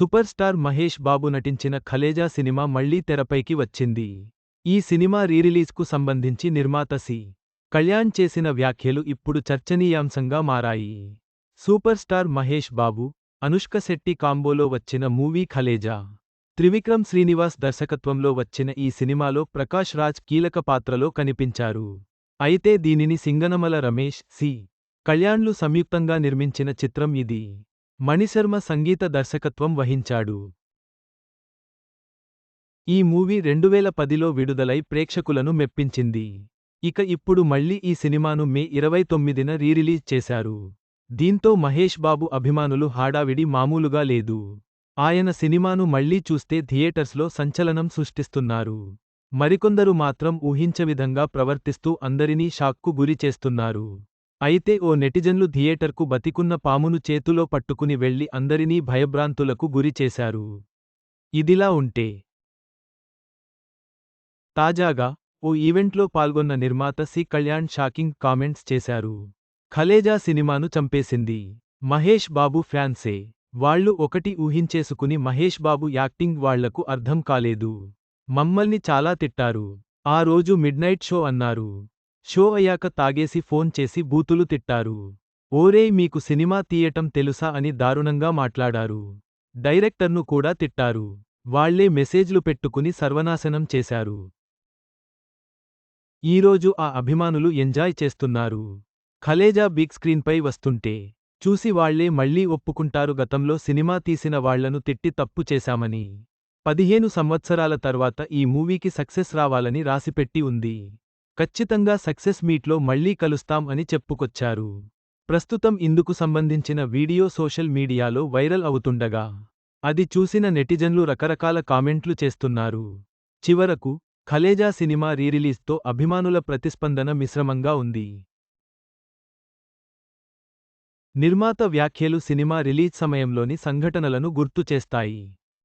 Super star Mahesh బాబు నటించిన Khaleja cinema మళ్ళీ తెరపైకి వచ్చింది. ఈ సినిమా రీరిలీజ్కు సంబంధించి నిర్మాత సి. కళ్యాణ్ చేసిన వ్యాఖ్యలు ఇప్పుడు చర్చనీయాంశంగా మారాయి. సూపర్ స్టార్ మహేష్ బాబు అనుష్క శెట్టి కాంబోలో వచ్చిన మూవీ ఖలేజా త్రివిక్రమ్ శ్రీనివాస్ దర్శకత్వంలో వచ్చిన ఈ సినిమాలో ప్రకాష్ రాజ్ కీలక పాత్రలో కనిపించారు. అయితే దీనిని సింగనమల రమేష్ సి. కళ్యాణ్లు సంయుక్తంగా నిర్మించిన చిత్రం ఇది. మణిశర్మ సంగీత దర్శకత్వం వహించాడు. ఈ మూవీ రెండువేల పదిలో విడుదలై ప్రేక్షకులను మెప్పించింది. ఇక ఇప్పుడు మళ్ళీ ఈ సినిమాను మే ఇరవై తొమ్మిదిన రీరిలీజ్ చేశారు. దీంతో మహేష్ బాబు అభిమానులు హాడావిడి మామూలుగా లేదు. ఆయన సినిమాను మళ్ళీ చూస్తే థియేటర్స్లో సంచలనం సృష్టిస్తున్నారు. మరికొందరు మాత్రం ఊహించవిధంగా ప్రవర్తిస్తూ అందరినీ షాక్కు గురి చేస్తున్నారు. అయితే ఓ నెటిజన్లు థియేటర్కు బతికున్న పామును చేతులో పట్టుకుని వెళ్ళి అందరినీ భయభ్రాంతులకు గురిచేశారు ఇదిలా ఉంటే. తాజాగా ఓ ఈవెంట్లో పాల్గొన్న నిర్మాత సి. కళ్యాణ్ షాకింగ్ కామెంట్స్ చేశారు. ఖలేజా సినిమాను చంపేసింది. మహేష్ బాబు ఫ్యాన్సే. వాళ్ళు ఒకటి ఊహించేసుకుని మహేష్ బాబు యాక్టింగ్ వాళ్ళకు అర్థం కాలేదు. మమ్మల్ని చాలా తిట్టారు. ఆ రోజు మిడ్నైట్ షో అన్నారు. షో అయ్యాక తాగేసి ఫోన్ చేసి బూతులు తిట్టారు. ఓరేయ్ మీకు సినిమా తీయటం తెలుసా అని దారుణంగా మాట్లాడారు. డైరెక్టర్ను కూడా తిట్టారు. వాళ్ళే మెసేజ్లు పెట్టుకుని సర్వనాశనం చేశారు. ఈరోజు ఆ అభిమానులు ఎంజాయ్ చేస్తున్నారు. ఖలేజా బిగ్ స్క్రీన్పై వస్తుంటే చూసి వాళ్ళే మళ్ళీ ఒప్పుకుంటారు గతంలో సినిమా తీసిన వాళ్ళను తిట్టి తప్పు చేశామని. పదిహేను సంవత్సరాల తర్వాత ఈ మూవీకి సక్సెస్ రావాలని రాసిపెట్టి ఉంది. ఖచ్చితంగా సక్సెస్ మీట్లో మళ్ళీ కలుస్తాం అని చెప్పుకొచ్చారు. ప్రస్తుతం ఇందుకు సంబంధించిన వీడియో సోషల్ మీడియాలో వైరల్ అవుతుండగా అది చూసిన నెటిజన్లు రకరకాల కామెంట్లు చేస్తున్నారు. చివరకు ఖలేజా సినిమా రీరిలీజ్తో అభిమానుల ప్రతిస్పందన మిశ్రమంగా ఉంది. నిర్మాత వ్యాఖ్యలు సినిమా రిలీజ్ సమయంలోని సంఘటనలను గుర్తు చేస్తాయి.